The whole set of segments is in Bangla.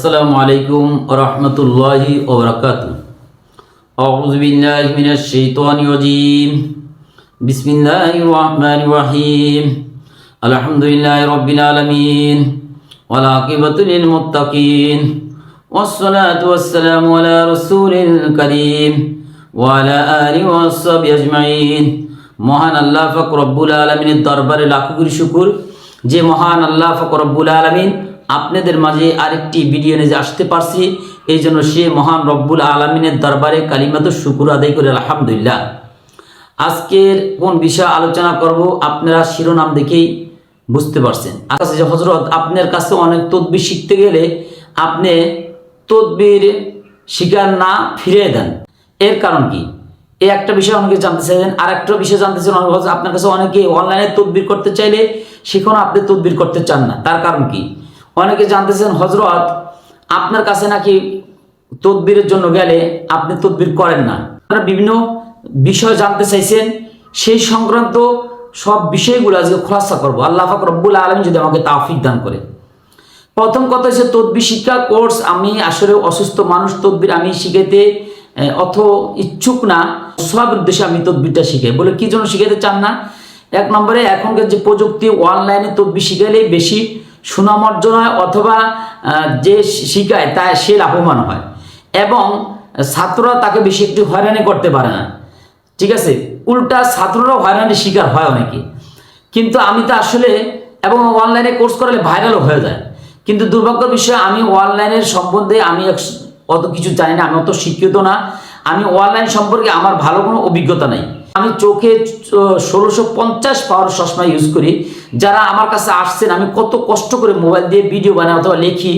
আসসালামু আলাইকুম রহমতুল্লাহি ওবরাকাতু أعوذ بالله من الشيطان الرجيم بسم الله الرحمن الرحيم الحمد لله رب العالمين والعاقبة للمتقين والصلاة والسلام على رسول الكريم وعلى آله وصحبه أجمعين মহান আল্লাহ ফাক রব্বুল আলমিনের দরবারে লাখো কোটি শুকুর যে মহান আল্লাহ ফাক রব্বুল আলমিন আপনাদের মাঝে আরেকটি ভিডিও নিয়ে আসতে পারছি এই জন্য সে মহান রব্বুল আলমিনের দরবারে কালিমাত শুকুর আদায় করে আলহামদুলিল্লাহ। আজকের কোন বিষয়ে আলোচনা করব আপনারা শিরোনাম দেখেই বুঝতে পারছেন। আকাশে যে হজরত আপনার কাছে অনেক তদবির শিখতে গেলে আপনি তদবির শিকার না ফিরিয়ে দেন। এর কারণ কি? এই একটা বিষয় অনেকে জানতে চাইছেন আর একটা বিষয় জানতে বলছে, আপনার কাছে অনেকে অনলাইনে তদবির করতে চাইলে সেখানে আপনি তদবির করতে চান না। তার কারণ কি? অনেকে জানতেছেন হজরত আপনার কাছে নাকি তদবিরের জন্য গেলে আপনি তদবির করেন না। আপনারা বিভিন্ন বিষয় জানতে চাইছেন, সেই সংক্রান্ত সব বিষয়গুলো আজকে খোলাসা করব। আল্লাহ ফাকর রব্বুল আলম যদি আমাকে তাফিক দান করে। প্রথম কথা হচ্ছে তদবির শিক্ষা কোর্স। আমি আসলে অসুস্থ মানুষ, তদবির আমি শিখাইতে অত ইচ্ছুক না। সব উদ্দেশ্যে আমি তদবিরটা শিখাই। বলে কি জন্য শিখাইতে চান না? এক নম্বরে, এখনকার যে প্রযুক্তি, অনলাইনে তদবির শিখাইলেই বেশি সুনাম অর্জন হয় অথবা যে শিখায় তা সে লাভবান হয়। এবং ছাত্ররা তাকে বেশি একটু হয়রানি করতে পারে না। ঠিক আছে? উল্টা ছাত্ররাও হয়রানির শিকার হয় অনেকে। কিন্তু আমি তো আসলে, এবং অনলাইনে কোর্স করালে ভাইরালও হয়ে যায়। কিন্তু দুর্ভাগ্যের বিষয়, আমি অনলাইনের সম্বন্ধে আমি অত কিছু জানি না, আমি অত শিক্ষিত না। আমি অনলাইন সম্পর্কে আমার ভালো কোনো অভিজ্ঞতা নেই। আমি চোখে ষোলোশো পঞ্চাশ পাওয়ার চশমা ইউজ করি। যারা আমার কাছে আসছেন, আমি কত কষ্ট করে মোবাইল দিয়ে ভিডিও বানাই অথবা লিখি।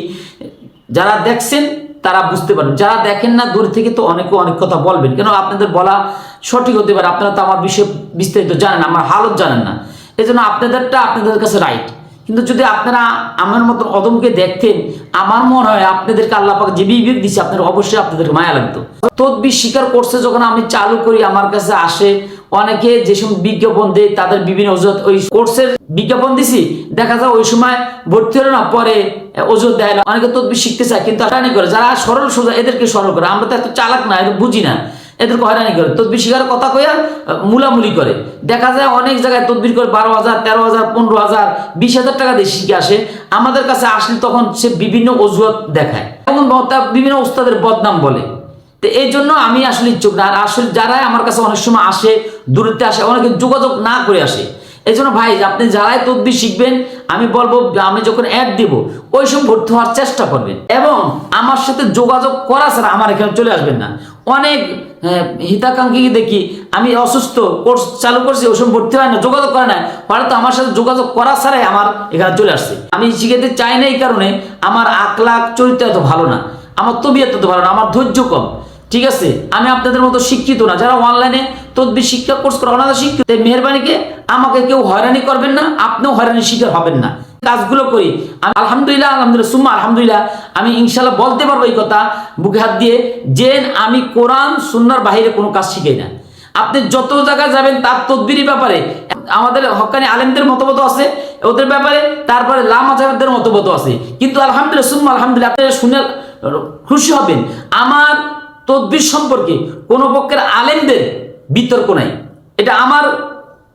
যারা দেখছেন, তারা বুঝতে পারবেন। যারা দেখেন না, দূর থেকে তো অনেকে অনেক কথা বলবেন। কেন আপনাদের বলা সঠিক হতে পারে, আপনারা তো আমার বিষয়ে বিস্তারিত জানেন, আমার হালত জানেন না। এই জন্য আপনাদেরটা আপনাদের কাছে রাইট কিন্তু যদি আপনারা আমার মতন অদমকে দেখতেন, আমার মনে হয় আপনাদেরকে আল্লাহ পাক যে বিবেক দিচ্ছে আপনার অবশ্যই আপনাদেরকে মায়া লাগতো। তদবির স্বীকার করছে যখন আমি চালু করি, আমার কাছে আসে অনেকে যে সময় বিজ্ঞাপন দেয়, তাদের বিভিন্ন অজুহাত ওই কোর্সের বিজ্ঞাপন দিছি। দেখা যায় ওই সময় ভর্তি হলো না, পরে ওজুর দেয় না। অনেকে তদবির শিখতে চায়, কিন্তু করে। যারা সরল সোজা, এদেরকে সরল করে। আমরা তো এত চালাক না এদের বুঝি না। এদেরকে হয়রানি করে তদবির শিকার কথা কইয়া মুলামুলি করে। দেখা যায় অনেক জায়গায় তদবির করে বারো হাজার, তেরো হাজার, পনেরো হাজার, বিশ হাজার টাকা দিয়ে শিখে আসে। আমাদের কাছে আসলে তখন সে বিভিন্ন অজুহাত দেখায়। এবং বিভিন্ন ওস্তাদের বদনাম বলে। তো এই জন্য আমি আসলে ইচ্ছুক না। আর আসলে যারাই আমার কাছে অনেক সময় আসে, দূরত্বে আসে, অনেকে যোগাযোগ না করে আসে এই জন্য ভাই আপনি যারাই তদবির শিখবেন আমি বলব আমি যখন অ্যাড দিব ওই সব ভর্তি হওয়ার চেষ্টা করবেন। এবং আমার সাথে যোগাযোগ করা ছাড়া আমার এখানে চলে আসবেন না। অনেক আহ, হিতাকাঙ্ক্ষী দেখি আমি অসুস্থ কোর্স চালু করছি সময় ভর্তি হয় না যোগাযোগ করে না। হয়তো আমার সাথে যোগাযোগ করা ছাড়াই আমার এখানে চলে আসছে। আমি শিখাতে চাই না এই কারণে আমার আকলাক চরিত্র এত ভালো না। আমার তবিয়ত এত ভালো না আমার ধৈর্য কম। ঠিক আছে, আমি আপনাদের মতো শিক্ষিত না। যারা অনলাইনে তদবির শিক্ষা কোর্স করে ওনারা শিক্ষিত মেহরবানিকে আমাকে কেউ হয়রানি করবেন না, আপনিও হয়রানির শিকার হবেন না। কাজগুলো করি। আমি আলহামদুলিল্লাহ আলহামদুলিল্লাহ, সুম্মা আলহামদুলিল্লাহ, আমি ইনশাল্লাহ বলতে পারব এই কথা, বুকে হাত দিয়ে যে আমি কোরআন, সুন্নার বাহিরে কোনো কাজ শিখাই না। আপনি যত জায়গায় যাবেন, তার তদবির ব্যাপারে, আমাদের হকানি আলেমদের মতভত আছে, ওদের ব্যাপারে, তারপরে লামা জাহেবদের মতভত আছে। কিন্তু আলহামদুলিল্লাহ, সুম্মা আলহামদুলিল্লাহ আপনারা শুনে খুশি হবেন। আমার তদবির সম্পর্কে কোনো পক্ষের আলেমদের বিতর্ক নাই। এটা আমার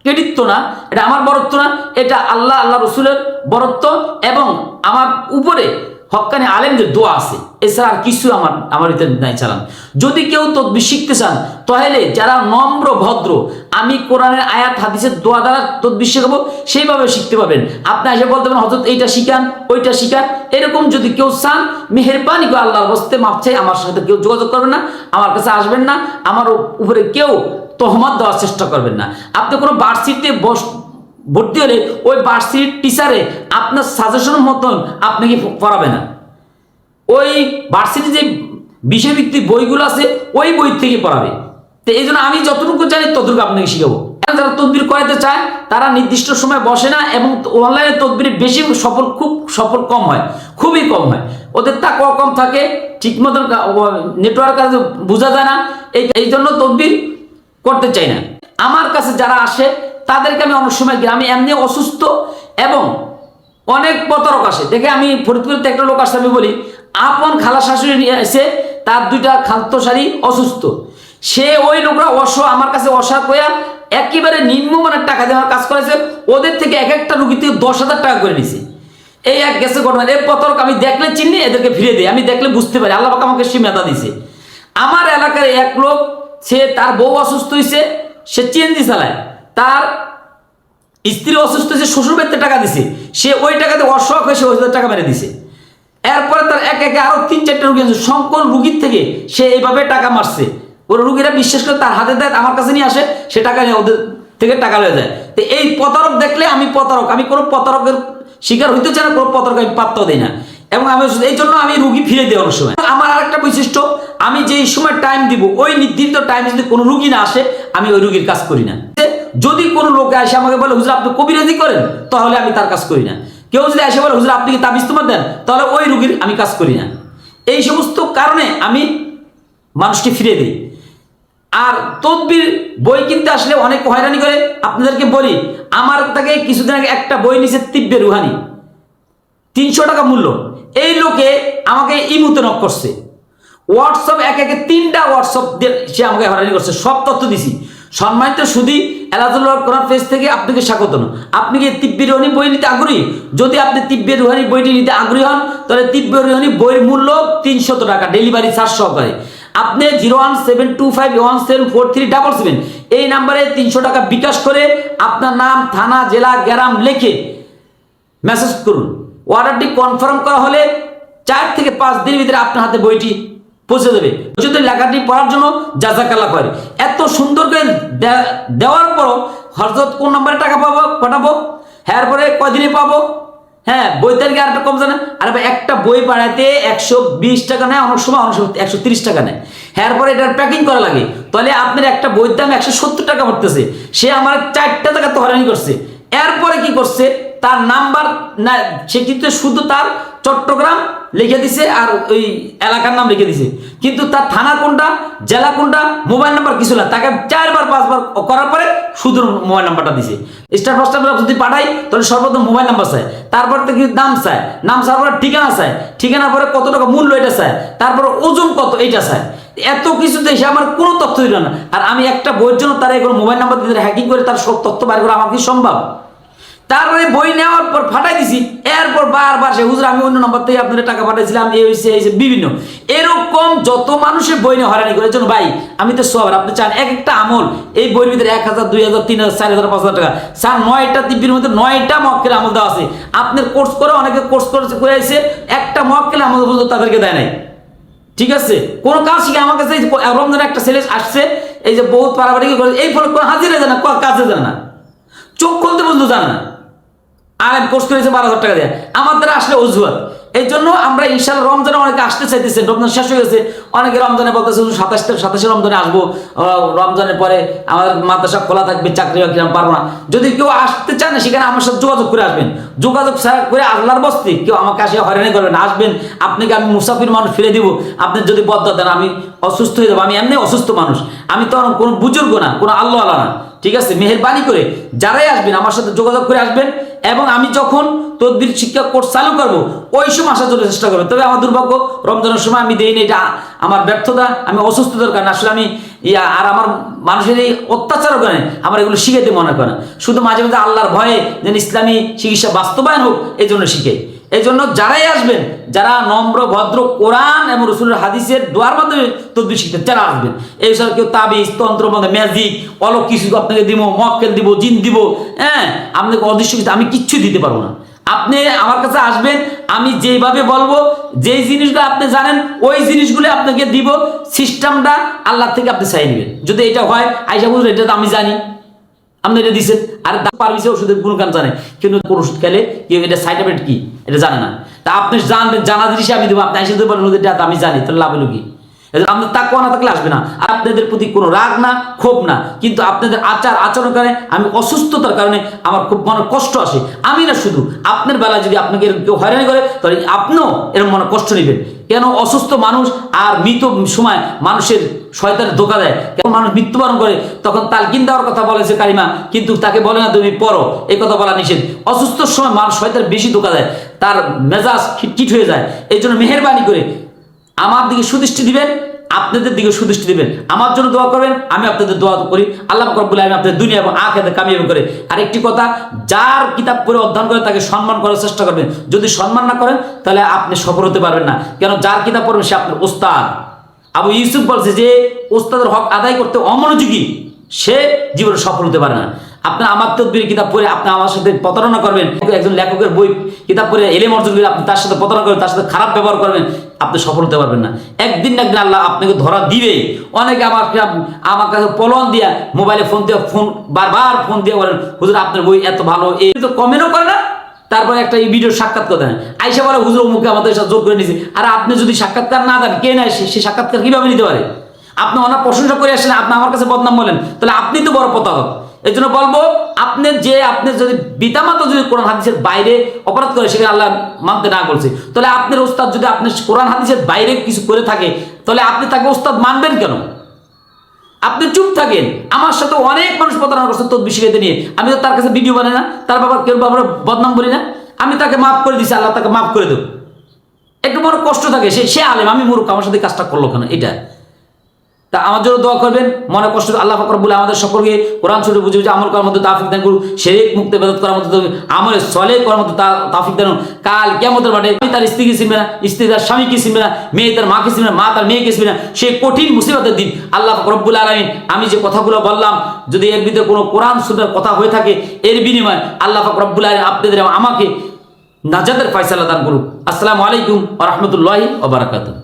ক্রেডিত্ব না, এটা আমার বরত্ব না, এটা আল্লাহ আল্লাহ রসুলের বরত্ব এবং আমার উপরে হক্কানি আলেমদের দোয়া আছে। এছাড়া আর কিছু আমার আমার ভিতরে নাই চালান। যদি কেউ তদবির শিখতে চান, তাহলে যারা নম্র, ভদ্র, আমি কোরআনের আয়াত, হাদিসের দোয়া দ্বারা তদবির শেখাবো, সেইভাবে শিখতে পাবেন আপনি এসে বলতে পারেন হজরত এইটা শিখান, ওইটা শিখান। এরকম যদি কেউ চান, মেহেরবানি করে আল্লাহর বস্তে মাপ চাই, আমার সাথে কেউ যোগাযোগ করবেন না, আমার কাছে আসবেন না, আমার উপরে কেউ তহমত দেওয়ার চেষ্টা করবেন না। আপনি কোনো বার্ষিকতে বস ভর্তি হলে ওই বার্ষিক টিচারে আপনার সাজেশনের মতন আপনাকে পড়াবে না? ওই ভার্সিটি যে বিষয়ভিত্তিক বইগুলো আছে, ওই বই থেকে পড়াবে। তো এই জন্য আমি যতটুকু জানি ততটুকু আপনাকে শিখাবো। যারা তদবির করাতে চায়, তারা নির্দিষ্ট সময় বসে না এবং অনলাইনে তদবির বেশি সফল, খুব সফল কম হয়, খুবই কম হয়। ওদের তা কম থাকে ঠিক মতন নেটওয়ার্ক বোঝা যায় না। এই জন্য তদবির করতে চাই না। আমার কাছে যারা আসে তাদেরকে আমি অনেক সময় আমি এমনি অসুস্থ এবং অনেক প্রতারক আসে। দেখে আমি ফরিদপুরের একটা লোক আসে আমি বলি, আপন খালা শাশুড়ি নিয়ে এসে তার দুইটা খাদ্য শাড়ি অসুস্থ। সে ওই লোকরা অস আমার কাছে অসা কয়া একেবারে নিম্নমানের টাকা দিয়ে আমার কাজ করেছে। ওদের থেকে এক একটা রুগী থেকে দশ হাজার টাকা করে নিছে। এই এক গেছে ঘটনা। এর পতর্ক আমি দেখলে চিনি, এদেরকে ফিরে দিই। আমি দেখলে বুঝতে পারি। আল্লাহ আমাকে সীমাতা দিছে। আমার এলাকার এক লোক, সে তার বউ অসুস্থ হয়েছে সে চিএনজি চালায়। তার স্ত্রী অসুস্থ হয়েছে, শ্বশুর বাড়িতে টাকা দিছে। সে ওই টাকাতে অসহায় হয়ে সে হাজার টাকা মেরে দিছে। এরপরে তার এক একে আরও তিন, চারটা রুগী আছে। সংকর রুগীর থেকে সে এইভাবে টাকা মারছে। ওর রুগীরা বিশ্বাস করে তার হাতে দেয়, আমার কাছে নিয়ে আসে, সে টাকা নিয়ে ওদের থেকে টাকা লয়ে যায়। তো এই প্রতারক দেখলে আমি প্রতারক, আমি কোনো প্রতারকের শিকার হইতে চাই না, কোনো প্রতারক আমি পাত্তা দিই না। এবং আমি এই জন্য আমি রুগী ফিরে দিই অনেক সময়। আমার আরেকটা বৈশিষ্ট্য, আমি যেই সময় টাইম দিব, ওই নির্ধারিত টাইম যদি কোনো রুগী না আসে, আমি ওই রুগীর কাজ করি না। যদি কোনো লোক এসে আমাকে বলে, হুজুর, আপনি কবিরাজি করেন? তাহলে আমি তার কাজ করি না। কেউ যদি এসে বলে, হুজুর, আপনি কি তাবিজ তোমার দেন? তাহলে ওই রুগীর আমি কাজ করি না। এই সমস্ত কারণে আমি মানুষকে ফিরে দিই। আর তদবির বই কিনতে আসলে অনেক হয়রানি করে। আপনাদেরকে বলি, আমার থেকে কিছুদিন আগে একটা বই নিছে তিব্বে রুহানি। তিনশো টাকা মূল্য। এই লোকে আমাকে ইমুতে নক করছে। হোয়াটসঅ্যাপ এক একে তিনটা হোয়াটসঅ্যাপ দিয়ে সে আমাকে হয়রানি করছে। সব তথ্য দিছি। সম্মানিত শুধু এলাজুল্লাহ কোরআন পেজ থেকে আপনাকে স্বাগত আপনি কি তিব্বে রুহানি বই নিতে আগ্রহী? যদি আপনি তিব্বে রুহানি বইটি নিতে আগ্রহী হন, তাহলে তিব্বে রুহানি বইয়ের মূল্য তিনশত টাকা, ডেলিভারি চার্জ সহকারে। আপনি zero one seven two five one seven four three double seven এই নাম্বারে তিনশো টাকা বিকাশ করে আপনার নাম, থানা, জেলা, গ্রাম লিখে মেসেজ করুন। অর্ডারটি কনফার্ম করা হলে চার থেকে পাঁচ দিনের ভিতরে আপনার হাতে বইটি পৌঁছে দেবে। যদি লেখাটি পড়ার জন্য জাজাকাল্লা করে। এত সুন্দর করে দেওয়ার পরও হরজত কোন নম্বরে টাকা পাবো, পাঠাবো? হ্যাঁ পরে কদিনে পাবো? হ্যাঁ বই তারিখে আরেকটা কম জানে। আর একটা বই পাঠাতে একশো বিশ টাকা নেয়, অনেক সময় অনেক সময় একশো তিরিশ টাকা নেয়। হ্যাঁ পরে এটার প্যাকিং করা লাগে। তাহলে আপনার একটা বইয়ের দাম একশো সত্তর টাকা পড়তেছে। সে আমার চারটা টাকা তো হয়রানি করছে। এরপরে কি করছে? তার নাম্বার না, সে কিন্তু শুধু তার চট্টগ্রাম লিখে দিছে আর ওই এলাকার নাম লিখে দিছে। কিন্তু তার থানা কোনটা, জেলা কোনটা, মোবাইল নাম্বার কিছু না। তাকে চারবার, পাঁচবার করার পরে শুধু মোবাইল নাম্বারটা দিছে। স্টার ফার্স্ট যদি পাঠাই, তাহলে সর্বপ্রথম মোবাইল নাম্বার চায়। তারপর থেকে দাম চায়। নাম চাওয়ার পরে ঠিকানা চায়। ঠিকানা পরে কত টাকা মূল্য এটা চায়। তারপর ওজন কত এইটা চায়। এত কিছু দেশে আমার কোনো তথ্য দিল না। আর আমি একটা বইয়ের জন্য তারা এখন মোবাইল নাম্বার দিয়ে হ্যাকিং করে তার সব তথ্য বাইর করা আমার কি সম্ভব? তারপরে বই নেওয়ার পর ফাটাই দিছি। এরপর বারবার সে, হুজুর, আমি অন্য নম্বর থেকে আপনাদের টাকা পাঠাইছিলাম, এই হয়েছে এই বিভিন্ন। এরকম যত মানুষের বই নিয়ে হয়রানি করে জন্য ভাই, আমি তো সব আপনি চান এক একটা আমল, এই বইয়ের ভিতরে এক হাজার, দুই হাজার, তিন হাজার, চার হাজার, পাঁচ হাজার টাকা। চার নয়টা তিব্বির মধ্যে নয়টা মক্কেল আমল দেওয়া আছে। আপনার কোর্স করে, অনেকে কোর্স করে এসে একটা মক্কেল আমল পর্যন্ত তাদেরকে দেয় নাই। ঠিক আছে? কোন কাজ শিখে আমার কাছে এই যে রমজানে একটা ছেলে আসছে, এই যে বহুত পারাবাড়ি করে, এই ফলে হাজিরে জানে কাজে জানে চোখ খুলতে পর্যন্ত জানে না। আর এক কোর্স করেছে বারো হাজার টাকা দিয়ে। আমাদের আসলে অজুহাত। এই জন্য আমরা ইনশাল্লাহ রমজানে অনেকে আসতে চাইতেছে, রমজান শেষ হয়ে গেছে। অনেকে রমজানে বলতেছে সাতাশ সাতাশে রমজানে আসব। রমজানের পরে আমাদের মাদ্রাসা খোলা থাকবে, চাকরি বাকরি আমি পারব না। যদি কেউ আসতে চান সেখানে আমার সাথে যোগাযোগ করে আসবেন। যোগাযোগ করে আল্লাহর বস্তি। কেউ আমাকে আসে হয়রানি করবেন আসবেন, আপনাকে আমি মুসাফির মানুষ ফিরে দিব। আপনি যদি বদ্ধ দেন, আমি অসুস্থ হয়ে যাব। আমি এমনি অসুস্থ মানুষ। আমি তো কোনো বুজুর্গ না, কোনো আল্লাহ আল্লাহ না। ঠিক আছে? মেহরবানি করে যারাই আসবেন, আমার সাথে যোগাযোগ করে আসবেন এবং আমি যখন তদবির শিক্ষা কোর্স চালু করব, ওই সময় আসার জন্য চেষ্টা করবেন। তবে আমার দুর্ভাগ্য, রমজানের সময় আমি দেইনি এটা আমার ব্যর্থতা, আমি অসুস্থতার কারণে আসলে আমি ইয়া, আর আমার মানুষের এই অত্যাচারের কারণে আমার এগুলো শিখাইতে মনে করে শুধু মাঝে মাঝে আল্লাহর ভয়ে যেন ইসলামী চিকিৎসা বাস্তবায়ন হোক এই জন্য শিখে। এই জন্য যারাই আসবেন, যারা নম্র, ভদ্র কোরআন এবং রসুলের হাদিসের দোয়ার মাধ্যমে তদবির শিখতে যারা আসবেন। এই সব কেউ তাবিজ, তন্ত্র মধ্যে ম্যাজিক অলক কিছু আপনাকে দিব, মক্কেল দিব, জিন দিব হ্যাঁ আপনাকে অদৃশ্য আমি কিচ্ছু দিতে পারব না। আপনি আমার কাছে আসবেন, আমি যেইভাবে বলব, যেই জিনিসগুলো আপনি জানেন, ওই জিনিসগুলো আপনাকে দিব, সিস্টেমটা আল্লাহ থেকে আপনি চাই নেবেন। যদি এটা হয়, আইসা বুঝলেন এটা তো আমি জানি। আপনি এটা দিচ্ছেন আর পারমিশন ওষুধের গুণগান জানে। কিন্তু কোন ওষুধ খেলে কেউ এটা সাইড এফেক্ট কি? এটা জানে না। তা আপনি জানবেন জানা জিনিস আমি দেবো। আপনি দিতে পারেন এটা আমি জানি, তাহলে লাভ হলো কি? আপনার তাকুয়া না থাকলে আসবে না। আপনাদের প্রতি কোনো রাগ না, ক্ষোভ না। কিন্তু আপনাদের আচার আচরণ কারণে আমি অসুস্থতার কারণে আমার খুব মনে কষ্ট আসে। আমি না শুধু, আপনার বেলা যদি আপনাকে কেউ হয়রানি করে, তাহলে আপনিও এরকম মনে কষ্ট নেবেন। কেন অসুস্থ মানুষ আর মৃত সময় মানুষের শয়তানের ধোকা দেয়। কেন মানুষ মৃত্যুবরণ করে, তখন তালকিন দেওয়ার কথা বলেছে কালিমা কিন্তু তাকে বলে না তুমি পড়ো, এই কথা বলা নিষেধ। অসুস্থ সময় মানুষ শয়তান বেশি ধোকা দেয়। তার মেজাজ খিটখিট হয়ে যায়। এই জন্য মেহরবানি করে আমার দিকে সুদৃষ্টি দিবেন, আপনাদের দিকে সুদৃষ্টি দিবেন। আমার জন্য দোয়া করবেন, আমি আপনাদের দোয়া করি। আল্লাহ করবুল আমি আপনাদের দুনিয়া এবং আখেতে কামিয়াবি করে। আর একটি কথা, যার কিতাব পড়ে অধ্যয়ন করে তাকে সম্মান করার চেষ্টা করবেন। যদি সম্মান না করেন, তাহলে আপনি সফল হতে পারবেন না। কেন? যার কিতাব পড়বেন সে আপনার ওস্তাদ আবু ইউসুফ বলছে যে ওস্তাদের হক আদায় করতে অমনোযোগী, সে জীবনে সফল হতে পারে না। আপনি আমার তদ্বির কিতাব পড়ে আপনি আমার সাথে প্রতারণা করবেন। একজন লেখকের বই কিতাব পড়ে এলেম অর্জন করে আপনি তার সাথে প্রতারণা করবেন, তার সাথে খারাপ ব্যবহার করবেন, আপনি সফল হতে পারবেন না। একদিন না একদিন আল্লাহ আপনাকে ধরা দিবে। অনেকে আমার আমার কাছে পলন দিয়া মোবাইলে ফোন দিয়ে ফোন, বারবার ফোন দিয়ে বলেন, হুজুর, আপনার বই এত ভালো। এই তো কমেন্টও করে না। তারপরে একটা এই ভিডিও সাক্ষাৎকার দেন। আইসা বলে, হুজুর মুখে আমাদের সাথে যোগ করে নিয়েছে আর আপনি যদি সাক্ষাৎকার না দেন, কে নেয় সে? সাক্ষাৎকার কীভাবে নিতে পারে? আপনি অনেক প্রশংসা করে আসেন, আপনি আমার কাছে বদনাম বলেন। তাহলে আপনি তো বড় প্রতারক। এই জন্য বলব, আপনি যে, আপনি যদি বিতামাতা যদি কোরআন হাদিসের বাইরে অপরাধ করে, সেখানে আল্লাহ মানতে না করছে তাহলে আপনার ওস্তাদ যদি আপনি কোরআন হাদিসের বাইরে কিছু করে থাকে, তাহলে আপনি তাকে ওস্তাদ মানবেন কেন? আপনি চুপ থাকেন। আমার সাথে অনেক মানুষ প্রতারণা করছে তদ্বি শিখাইতে নিয়ে। আমি তো তার কাছে ভিডিও বানাই না, তার বাবা কেউ বাবার বদনাম বলি না। আমি তাকে মাফ করে দিছি, আল্লাহ তাকে মাফ করে দেব একটু বড় কষ্ট থাকে, সে সে আলেম, আমি মূর্খ, আমার সাথে কাজটা করল কেন? এটা। তা আমার জন্য দোয়া করবেন। মনে কষ্ট আল্লাহ ফাকর বলে আমাদের সকলকে কোরআন শুরু বুঝে বুঝে আমল করার মধ্যে তাফিক দান করুন শেরেক মুক্তি বেদত করার মধ্যে আমলে সলে করার মধ্যে তাফিক দান কাল কেমতের মাঠে তার স্ত্রীকে চিনবে না, স্ত্রী তার স্বামীকে চিনবে না, মেয়ে তার মাকে চিনবে না, মা তার মেয়েকে চিনবে না। সেই কঠিন মুসিবতের দিন। আল্লাহ রব্বুল আলমিন, আমি যে কথাগুলো বললাম, যদি এর ভিতরে কোনো কোরআন সুন্দর কথা হয়ে থাকে, এর বিনিময়ে আল্লাহ রব্বুল আলমিন আপনাদের আমাকে নাজাদের ফয়সালা দান করুন আসসালামু আলাইকুম রহমতুল্লাহি ওবরাকাতুহ